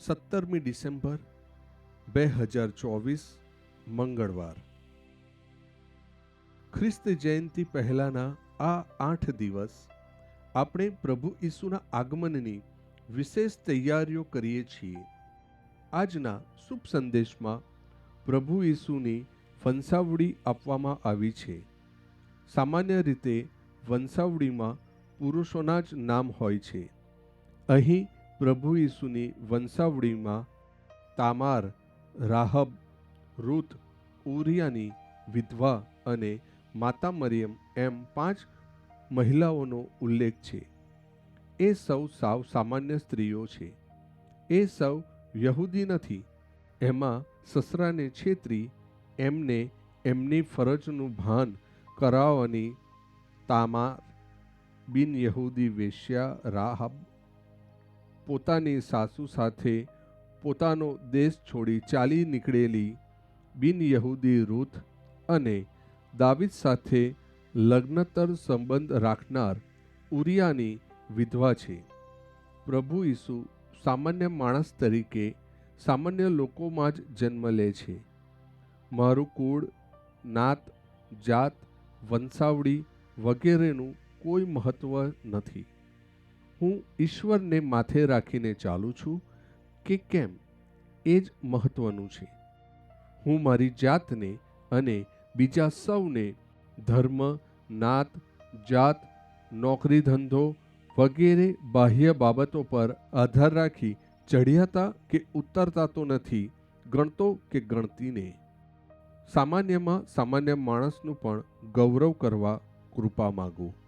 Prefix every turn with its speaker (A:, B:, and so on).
A: સત્તરમી ડિસેમ્બર બે હજાર ચોવીસ, મંગળવાર. ખ્રિસ્ત જયંતિ પહેલાના આ આઠ દિવસ આપણે પ્રભુ ઈસુના આગમનની વિશેષ તૈયારીઓ કરીએ છીએ. આજના શુભ સંદેશમાં પ્રભુ ઈસુની વંશાવળી આપવામાં આવી છે. સામાન્ય રીતે વંશાવળીમાં પુરુષોના જ નામ હોય છે. અહીં પ્રભુ ઈસુની વંશાવળીમાં તામાર, રાહબ રૂત ઉરિયાની વિધવા અને માતા મરિયમ એમ પાંચ મહિલાઓનો ઉલ્લેખ છે. એ સૌ સાવ સામાન્ય સ્ત્રીઓ છે. એ સૌ યહૂદી નથી. એમાં સસરાને છેતરી, એમને એમની ફરજનું ભાન કરાવવાની તામાર બિન યહૂદી વેશ્યા રાહબ પોતાની સાસુ સાથે પોતાનો દેશ છોડી ચાલી નીકળેલી બિન યહૂદી રૂથ અને દાવિદ સાથે લગ્નતર સંબંધ રાખનાર ઉરિયાની વિધવા છે. પ્રભુ ઈસુ સામાન્ય માણસ તરીકે સામાન્ય લોકોમાં જ જન્મ લે છે. મારું કુળ, નાત, જાત, વંશાવળી વગેરેનું કોઈ મહત્વ નથી. હું ઈશ્વરને માથે રાખીને ચાલું છું કે કેમ? એ જ મહત્વનું છે. હું મારી જાતને અને બીજા સૌને ધર્મ, નાત, જાત નોકરી ધંધો વગેરે બાહ્ય બાબતો પર આધાર રાખી ચઢિયાતા કે ઉતરતા તો નથી, ગણતો કે ગણતીને સામાન્યમાં સામાન્ય માણસનું પણ ગૌરવ કરવા કૃપા માગું.